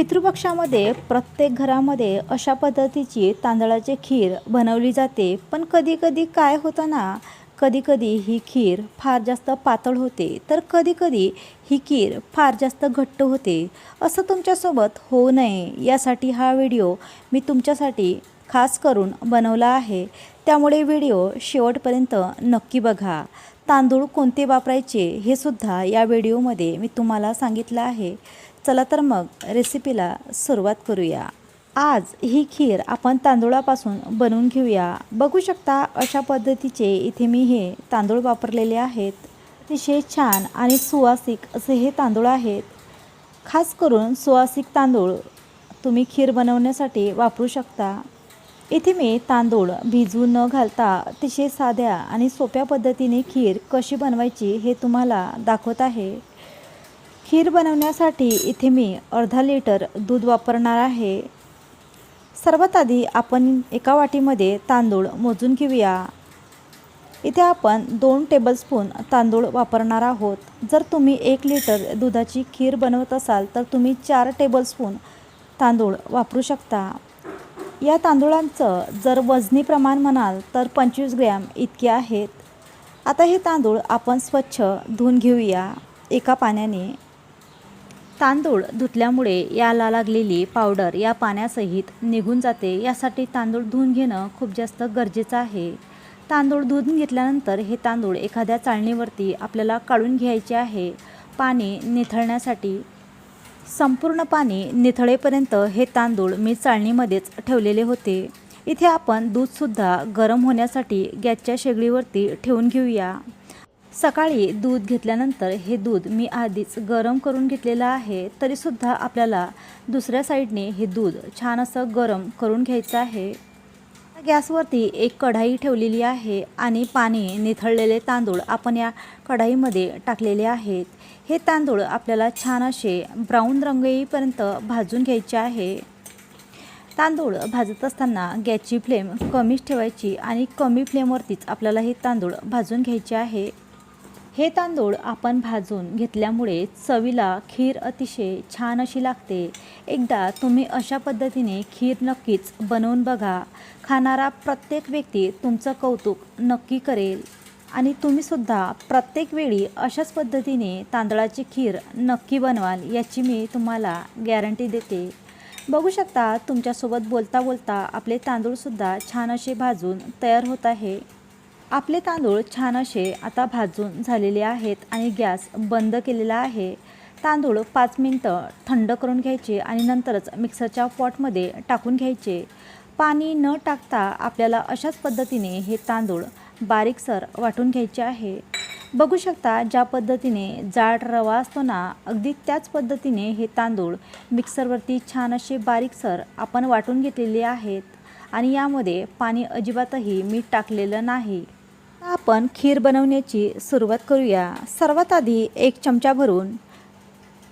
पितृपक्षामध्ये प्रत्येक घरामध्ये अशा पद्धतीची तांदळाची खीर बनवली जाते. पण कधीकधी काय होतं ना कधीकधी ही खीर फार जास्त पातळ होते तर कधीकधी ही खीर फार जास्त घट्ट होते. असं तुमच्यासोबत होऊ नये यासाठी हा व्हिडिओ मी तुमच्यासाठी खास करून बनवला आहे. त्यामुळे व्हिडिओ शेवटपर्यंत नक्की बघा. तांदूळ कोणते वापरायचे हे सुद्धा या व्हिडिओमध्ये मी तुम्हाला सांगितलं आहे. चला तर मग रेसिपीला सुरुवात करूया. आज ही खीर आपण तांदूळापासून बनवून घेऊया. बघू शकता अशा पद्धतीचे इथे मी हे तांदूळ वापरलेले आहेत. अतिशय छान आणि सुवासिक असे हे तांदूळ आहेत. खास करून सुवासिक तांदूळ तुम्ही खीर बनवण्यासाठी वापरू शकता. इथे मी तांदूळ भिजवू न घालता अतिशय साध्या आणि सोप्या पद्धतीने खीर कशी बनवायची हे तुम्हाला दाखवत आहे. खीर बनवण्यासाठी इथे मी अर्धा लिटर दूध वापरणार आहे. सर्वात आधी आपण एका वाटीमध्ये तांदूळ मोजून घेऊया. इथे आपण दोन टेबलस्पून तांदूळ वापरणार आहोत. जर तुम्ही एक लिटर दुधाची खीर बनवत असाल तर तुम्ही चार टेबलस्पून तांदूळ वापरू शकता. या तांदूळांचं जर वजनी प्रमाण म्हणाल तर पंचवीस ग्रॅम इतके आहेत. आता हे तांदूळ आपण स्वच्छ धुवून घेऊया. एका पाण्याने. तांदूळ धुतल्यामुळे याला लागलेली पावडर या पाण्यासहित निघून जाते. यासाठी तांदूळ धुवून घेणं खूप जास्त गरजेचं आहे. तांदूळ धुवून घेतल्यानंतर हे तांदूळ एखाद्या चाळणीवरती आपल्याला काढून घ्यायचे आहे. पाणी निथळण्यासाठी संपूर्ण पाणी निथळेपर्यंत हे तांदूळ मी चाळणीमध्येच ठेवलेले होते. इथे आपण दूधसुद्धा गरम होण्यासाठी गॅसच्या शेगडीवरती ठेवून घेऊया. सकाळी दूध घेतल्यानंतर हे दूध मी आधीच गरम करून घेतलेलं आहे तरीसुद्धा आपल्याला दुसऱ्या साईडने हे दूध छान असं गरम करून घ्यायचं आहे. गॅसवरती एक कढाई ठेवलेली आहे आणि पाणी निथळलेले तांदूळ आपण या कढाईमध्ये टाकलेले आहेत. हे तांदूळ आपल्याला छान असे ब्राऊन रंग येईपर्यंत भाजून घ्यायचे आहे. तांदूळ भाजत असताना गॅसची फ्लेम कमीच ठेवायची आणि कमी फ्लेमवरतीच आपल्याला हे तांदूळ भाजून घ्यायचे आहे. हे तांदूळ आपण भाजून घेतल्यामुळे चवीला खीर अतिशय छान अशी लागते. एकदा तुम्ही अशा पद्धतीने खीर नक्कीच बनवून बघा. खाणारा प्रत्येक व्यक्ती तुमचं कौतुक नक्की करेल. आणि तुम्हीसुद्धा प्रत्येक वेळी अशाच पद्धतीने तांदळाची खीर नक्की बनवाल याची मी तुम्हाला गॅरंटी देते. बघू शकता तुमच्यासोबत बोलता बोलता आपले तांदूळसुद्धा छान असे भाजून तयार होत आहे. आपले तांदूळ छान असे आता भाजून झालेले आहेत आणि गॅस बंद केलेला आहे. तांदूळ पाच मिनटं थंड करून घ्यायचे आणि नंतरच मिक्सरच्या पॉटमध्ये टाकून घ्यायचे. पाणी न टाकता आपल्याला अशाच पद्धतीने हे तांदूळ बारीकसर वाटून घ्यायचे आहे. बघू शकता ज्या पद्धतीने जाड रवा असतो ना अगदी त्याच पद्धतीने हे तांदूळ मिक्सरवरती छान असे बारीकसर आपण वाटून घेतलेले आहेत. आणि यामध्ये पाणी अजिबातही मीठ टाकलेलं नाही. आपण खीर बनवण्याची सुरुवात करूया. सर्वात आधी एक चमचा भरून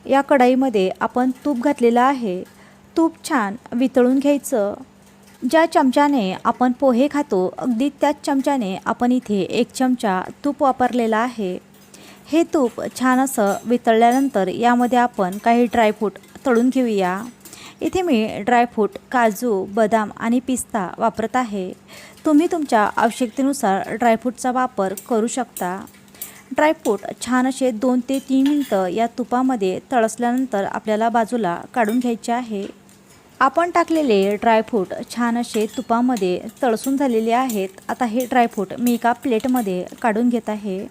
या कढाईमध्ये आपण तूप घातलेलं आहे. तूप छान वितळून घ्यायचं. ज्या चमच्याने आपण पोहे खातो अगदी त्याच चमच्याने आपण इथे एक चमचा तूप वापरलेला आहे. हे तूप छान असं वितळल्यानंतर यामध्ये आपण काही ड्रायफ्रूट तळून घेऊया. इथे मी ड्रायफ्रूट काजू बदाम आणि पिस्ता वापरत आहे. तुम्ही तुमच्या आवश्यकतेनुसार ड्रायफ्रूटचा वापर करू शकता. ड्रायफ्रूट छान असे दोन ते तीन मिनटं या तुपामध्ये तळसल्यानंतर आपल्याला बाजूला काढून घ्यायचे आहे. आपण टाकलेले ड्रायफ्रूट छान असे तुपामध्ये तळसून झालेले आहेत. आता हे ड्रायफ्रूट मी एका प्लेटमध्ये काढून घेत आहे.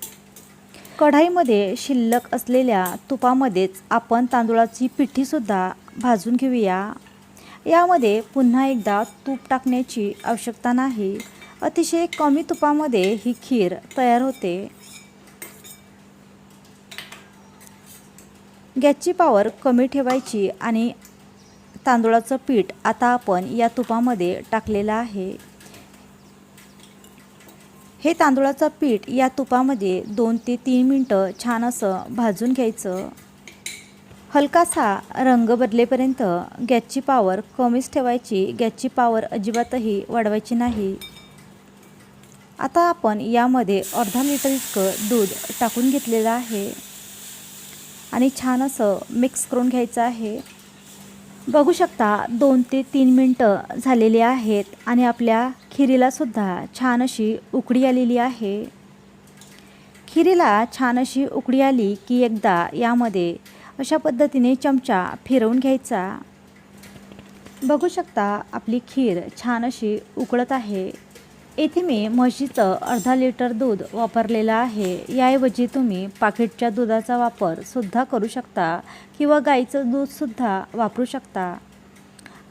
कढाईमध्ये शिल्लक असलेल्या तुपामध्येच आपण तांदूळाची पिठीसुद्धा भाजून घेऊया. यामध्ये पुन्हा एकदा तूप टाकण्याची आवश्यकता नाही. अतिशय कमी तुपामध्ये ही खीर तयार होते. गॅसची पॉवर कमी ठेवायची आणि तांदूळाचं पीठ आता आपण या तुपामध्ये टाकलेलं आहे. हे तांदूळाचं पीठ या तुपामध्ये दोन ते तीन मिनटं छान असं भाजून घ्यायचं. हलकासा रंग बदलेपर्यंत गॅसची पॉवर कमीच ठेवायची गॅसची पॉवर अजिबातही वाढवायची नाही. आता आपण यामध्ये अर्धा लिटर इतकं दूध टाकून घेतलेलं आहे. आणि छान असं मिक्स करून घ्यायचं आहे. बघू शकता दोन ते तीन मिनटं झालेली आहेत आणि आपल्या खिरीलासुद्धा छान अशी उकडी आलेली आहे. खिरीला छान अशी उकडी आली की एकदा यामध्ये अशा पद्धतीने चमचा फिरवून घ्यायचा. बघू शकता आपली खीर छान अशी उकळत आहे. येथे मी म्हशीचं अर्धा लिटर दूध वापरलेलं आहे. याऐवजी तुम्ही पाकिटच्या दुधाचा वापर सुद्धा करू शकता किंवा गाईचं दूधसुद्धा वापरू शकता.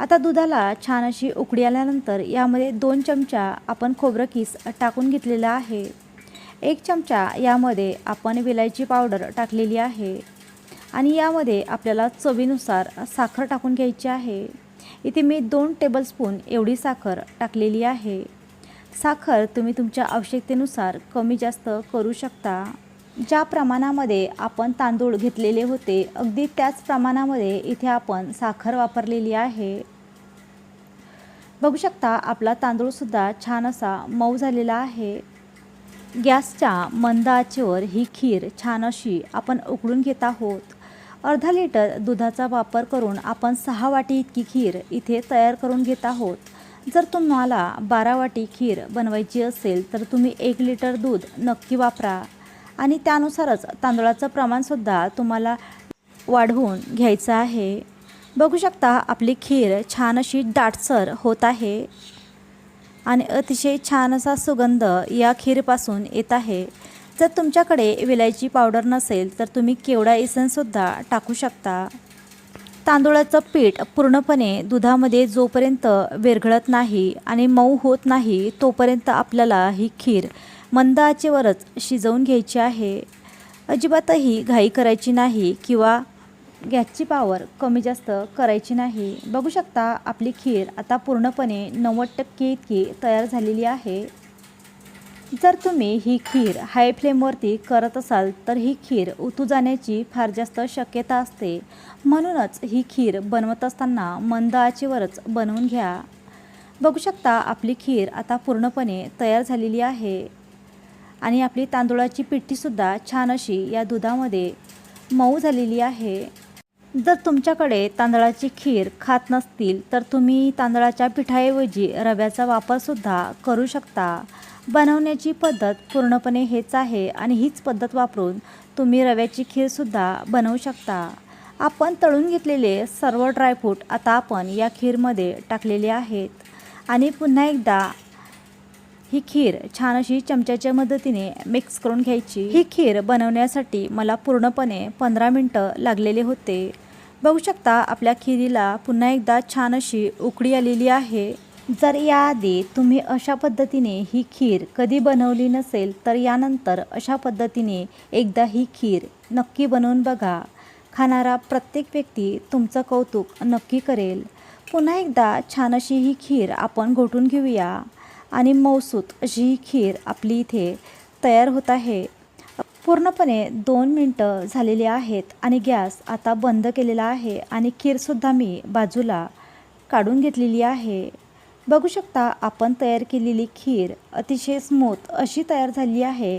आता दुधाला छान अशी उकडी आल्यानंतर यामध्ये दोन चमचा आपण खोबरं किस टाकून घेतलेला आहे. एक चमचा यामध्ये आपण विलायची पावडर टाकलेली आहे. आणि यामध्ये आपल्याला चवीनुसार साखर टाकून घ्यायची आहे. इथे मी दोन टेबलस्पून एवढी साखर टाकलेली आहे. साखर तुम्ही तुमच्या आवश्यकतेनुसार कमी जास्त करू शकता. ज्या प्रमाणामध्ये आपण तांदूळ घेतलेले होते अगदी त्याच प्रमाणामध्ये इथे आपण साखर वापरलेली आहे. बघू शकता आपला तांदूळसुद्धा छान असा मऊ झालेला आहे. गॅसच्या मंद आचेवर ही खीर छान अशी आपण उकळून घेत आहोत. अर्धा लिटर दुधाचा वापर करून आपण सहा वाटी इतकी खीर इथे तयार करून घेत आहोत. जर तुम्हाला बारा वाटी खीर बनवायची असेल तर तुम्ही एक लिटर दूध नक्की वापरा. आणि त्यानुसारच तांदळाचं प्रमाणसुद्धा तुम्हाला वाढवून घ्यायचं आहे. बघू शकता आपली खीर छान अशी दाटसर होत आहे. आणि अतिशय छान असा सुगंध या खीरपासून येत आहे. जर तुमच्याकडे विलायची पावडर नसेल तर तुम्ही केवडा इसेन्ससुद्धा टाकू शकता? तांदूळाचं पीठ पूर्णपणे दुधामध्ये जोपर्यंत विरघळत नाही आणि मऊ होत नाही तोपर्यंत आपल्याला ही खीर मंद आचेवरच शिजवून घ्यायची आहे. अजिबातही घाई करायची नाही किंवा गॅसची पावर कमी जास्त करायची नाही. बघू शकता आपली खीर आता पूर्णपणे नव्वद टक्के इतकी तयार झालेली आहे. जर तुम्ही ही खीर हाय फ्लेमवरती करत असाल तर ही खीर उतू जाण्याची फार जास्त शक्यता असते. म्हणूनच ही खीर बनवत असताना मंद आचेवरच बनवून घ्या. बघू शकता आपली खीर आता पूर्णपणे तयार झालेली आहे. आणि आपली तांदूळाची पिठीसुद्धा छान अशी या दुधामध्ये मऊ झालेली आहे. जर तुमच्याकडे तांदळाची खीर खात नसतील तर तुम्ही तांदळाच्या पिठाऐवजी रव्याचा वापरसुद्धा करू शकता. बनवण्याची पद्धत पूर्णपणे हेच आहे आणि हीच पद्धत वापरून तुम्ही रव्याची खीरसुद्धा बनवू शकता. आपण तळून घेतलेले सर्व ड्रायफ्रूट आता आपण या खीरमध्ये टाकलेले आहेत. आणि पुन्हा एकदा ही खीर छान अशी चमच्याच्या मदतीने मिक्स करून घ्यायची. ही खीर बनवण्यासाठी मला पूर्णपणे पंधरा मिनटं लागलेले होते. बघू शकता आपल्या खिरीला पुन्हा एकदा छान अशी उकडी आलेली आहे. जर याआधी तुम्ही अशा पद्धतीने ही खीर कधी बनवली नसेल तर यानंतर अशा पद्धतीने एकदा ही खीर नक्की बनवून बघा. खाणारा प्रत्येक व्यक्ती तुमचं कौतुक नक्की करेल. पुन्हा एकदा छान अशी ही खीर आपण घोटून घेऊया. आणि मौसूत अशी ही खीर आपली इथे तयार होत आहे. पूर्णपणे दोन मिनटं झालेली आहेत आणि गॅस आता बंद केलेला आहे आणि खीरसुद्धा मी बाजूला काढून घेतलेली आहे. बघू शकता आपण तयार केलेली खीर अतिशय स्मूथ अशी तयार झाली आहे.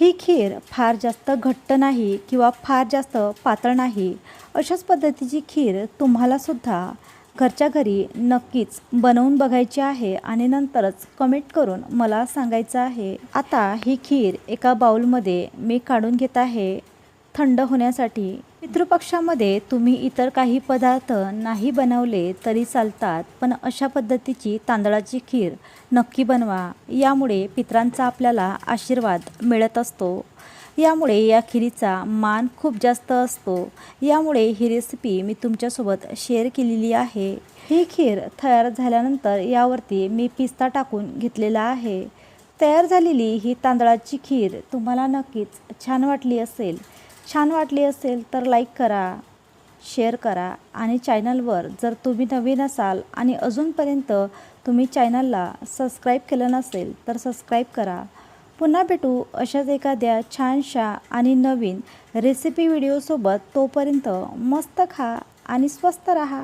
ही खीर फार जास्त घट्ट नाही किंवा फार जास्त पातळ नाही. अशाच पद्धतीची खीर तुम्हालासुद्धा घरच्या घरी नक्कीच बनवून बघायची आहे आणि नंतरच कमेंट करून मला सांगायचं आहे. आता ही खीर एका बाउलमध्ये मी काढून घेत आहे. थंड होण्यासाठी पितृपक्षामध्ये तुम्ही इतर काही पदार्थ नाही बनवले तरी चालतात पण अशा पद्धतीची तांदळाची खीर नक्की बनवा. यामुळे पित्रांचा आपल्याला आशीर्वाद मिळत असतो. यामुळे या खिरीचा मान खूप जास्त असतो. यामुळे ही रेसिपी मी तुमच्यासोबत शेअर केलेली आहे. ही खीर तयार झाल्यानंतर यावरती मी पिस्ता टाकून घेतलेला आहे. तयार झालेली ही तांदळाची खीर तुम्हाला नक्कीच छान वाटली असेल. छान वाटली असेल तर लाईक करा शेअर करा आणि चॅनलवर जर तुम्ही नवीन असाल आणि अजूनपर्यंत तुम्ही चॅनलला सबस्क्राईब केलं नसेल तर सबस्क्राईब करा. पुन्हा भेटू अशाच एखाद्या छानशा आणि नवीन रेसिपी व्हिडिओसोबत तोपर्यंत मस्त खा आणि स्वस्त रहा.